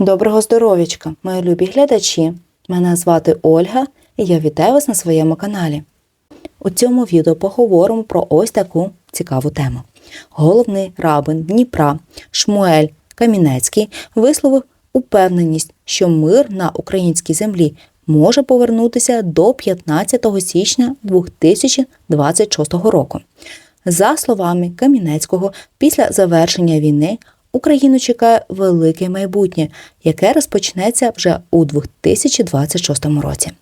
Доброго здоров'ячка, мої любі глядачі! Мене звати Ольга і я вітаю вас на своєму каналі. У цьому відео поговоримо про ось таку цікаву тему. Головний рабин Дніпра Шмуель Камінецький висловив упевненість, що мир на українській землі може повернутися до 15 січня 2026 року. За словами Камінецького, після завершення війни Україну чекає велике майбутнє, яке розпочнеться вже у 2026 році.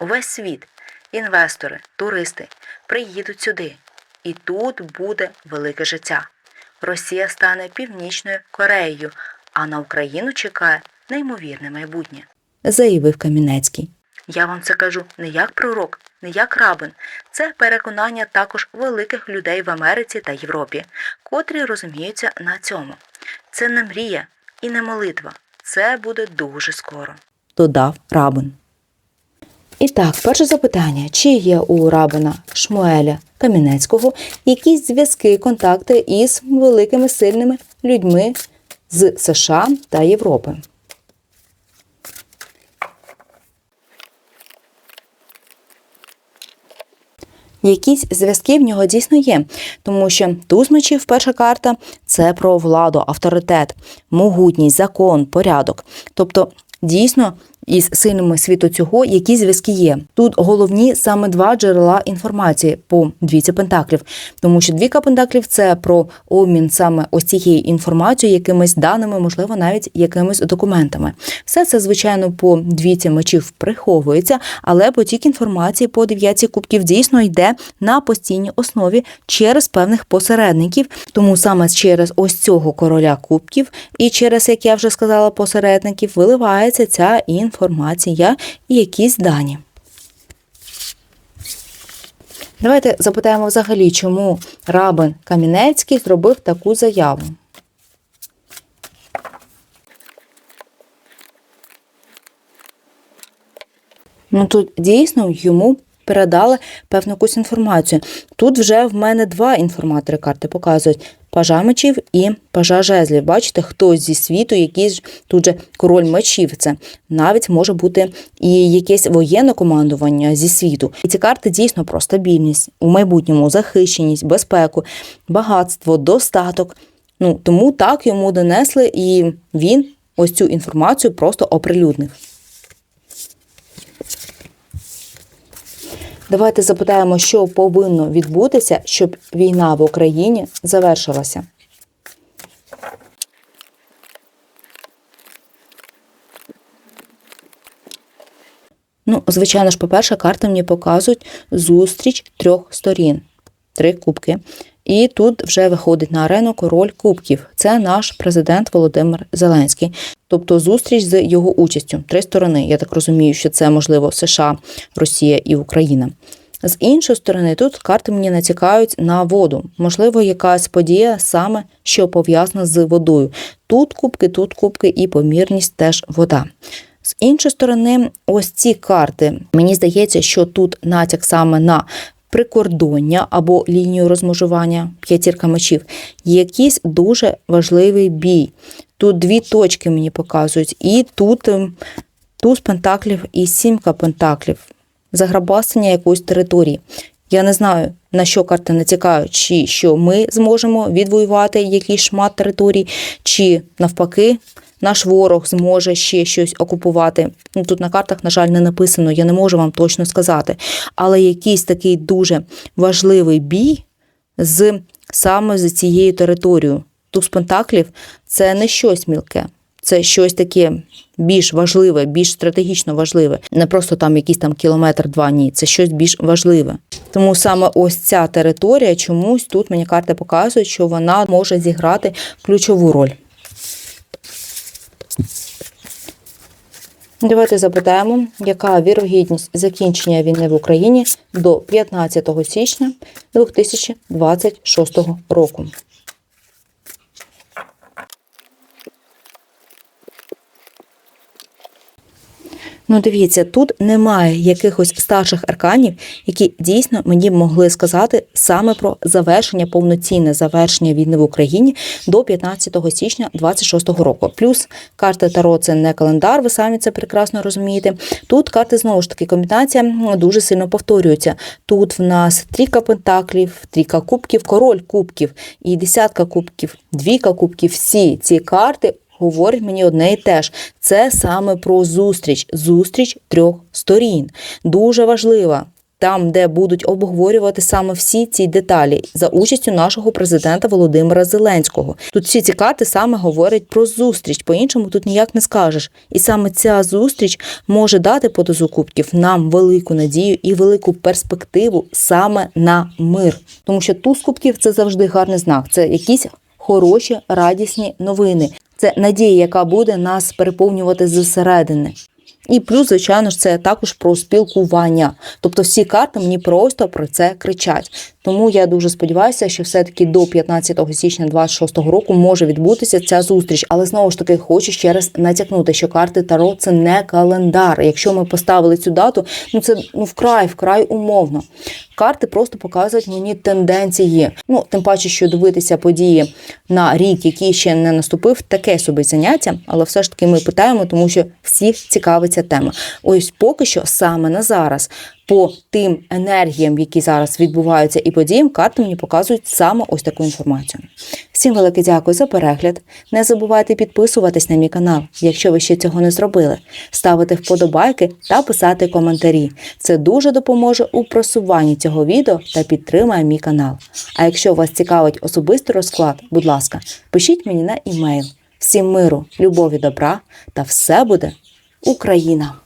Увесь світ, інвестори, туристи приїдуть сюди, і тут буде велике життя. Росія стане північною Кореєю, а на Україну чекає неймовірне майбутнє, заявив Камінецький. Я вам це кажу не як пророк, не як рабин. Це переконання також великих людей в Америці та Європі, котрі розуміються на цьому. Це не мрія і не молитва. Це буде дуже скоро, додав рабин. І так, перше запитання: чи є у рабина Шмуеля Камінецького якісь зв'язки, контакти із великими сильними людьми з США та Європи? Якісь зв'язки в нього дійсно є, тому що туз мечів, перша карта це про владу, авторитет, могутність, закон, порядок. Тобто, дійсно. Із сильними світу цього які зв'язки є. Тут головні саме два джерела інформації по двійці пентаклів, тому що двійка пентаклів це про обмін саме ось цією інформацією, якимись даними, можливо, навіть якимись документами. Все це, звичайно, по двійці мечів приховується, але потік інформації по дев'ятці кубків дійсно йде на постійній основі через певних посередників. Тому саме через ось цього короля кубків і через, як я вже сказала, посередників виливається ця інформація і якісь дані. Давайте запитаємо взагалі, чому рабин Камінецький зробив таку заяву. Ну тут дійсно йому передали певну якусь інформацію. Тут вже в мене два інформатори карти показують пажа мечів і пажа жезлів. Бачите, хтось зі світу, якийсь тут же король мечів. Це навіть може бути і якесь воєнне командування зі світу. І ці карти дійсно про стабільність у майбутньому, захищеність, безпеку, багатство, достаток. Ну тому так йому донесли, і він ось цю інформацію просто оприлюднив. Давайте запитаємо, що повинно відбутися, щоб війна в Україні завершилася. Ну, звичайно ж, по-перше, карти мені показують зустріч трьох сторін. Три кубки. І тут вже виходить на арену король кубків. Це наш президент Володимир Зеленський. Тобто зустріч з його участю. Три сторони. Я так розумію, що це можливо США, Росія і Україна. З іншої сторони, тут карти мені натякають на воду. Можливо, якась подія саме що пов'язана з водою. Тут кубки, тут кубки і помірність теж вода. З іншої сторони, ось ці карти. Мені здається, що тут натяк саме на прикордоння або лінію розмежування п'ятірка мечів. Якийсь дуже важливий бій. Тут дві точки мені показують, і тут ем, туз пентаклів і сімка пентаклів. Заграбасення якоїсь території. Я не знаю, на що карти натякають, чи що ми зможемо відвоювати якийсь шмат території, чи навпаки, наш ворог зможе ще щось окупувати. Ну, Тут на картах, на жаль, не написано, я не можу вам точно сказати. Але якийсь такий дуже важливий бій з саме з цією територією. Туз пентаклів це не щось мілке. Це щось таке більш важливе, більш стратегічно важливе. Не просто там якийсь там кілометр-два, ні, це щось більш важливе. Тому саме ось ця територія чомусь тут мені карти показують, що вона може зіграти ключову роль. Давайте запитаємо, яка вірогідність закінчення війни в Україні до 15 січня 2026 року. Ну, дивіться, тут немає якихось старших арканів, які дійсно мені могли сказати саме про завершення, повноцінне завершення війни в Україні до 15 січня 26 року. Плюс карти Таро це не календар, ви самі це прекрасно розумієте. Тут карти знову ж таки комбінація дуже сильно повторюється. Тут в нас трійка пентаклів, трійка кубків, король кубків і десятка кубків, двійка кубків. Всі ці карти говорить мені одне і те ж. Це саме про зустріч, зустріч трьох сторін. Дуже важлива. Там, де будуть обговорювати саме всі ці деталі за участю нашого президента Володимира Зеленського. Тут всі ці карти саме говорять про зустріч. По-іншому тут ніяк не скажеш. І саме ця зустріч може дати по дозу кубків нам велику надію і велику перспективу саме на мир. Тому що туз кубків це завжди гарний знак. Це якісь хороші, радісні новини. Це надія, яка буде нас переповнювати зсередини. І плюс, звичайно ж, це також про спілкування. Тобто всі карти мені просто про це кричать. Тому я дуже сподіваюся, що все-таки до 15 січня 26 року може відбутися ця зустріч. Але знову ж таки хочу ще раз натякнути, що карти Таро це не календар. Якщо ми поставили цю дату, ну це ну вкрай, вкрай умовно. Карти просто показують мені тенденції. Ну, тим паче, що дивитися події на рік, який ще не наступив, таке собі заняття, але все ж таки ми питаємо, тому що всіх цікавить ця тема. Ось поки що саме на зараз. По тим енергіям, які зараз відбуваються, і подіям, карти мені показують саме ось таку інформацію. Всім велике дякую за перегляд. Не забувайте підписуватись на мій канал, якщо ви ще цього не зробили, ставити вподобайки та писати коментарі. Це дуже допоможе у просуванні цього відео та підтримає мій канал. А якщо вас цікавить особистий розклад, будь ласка, пишіть мені на імейл. Всім миру, любові, добра та все буде Україна!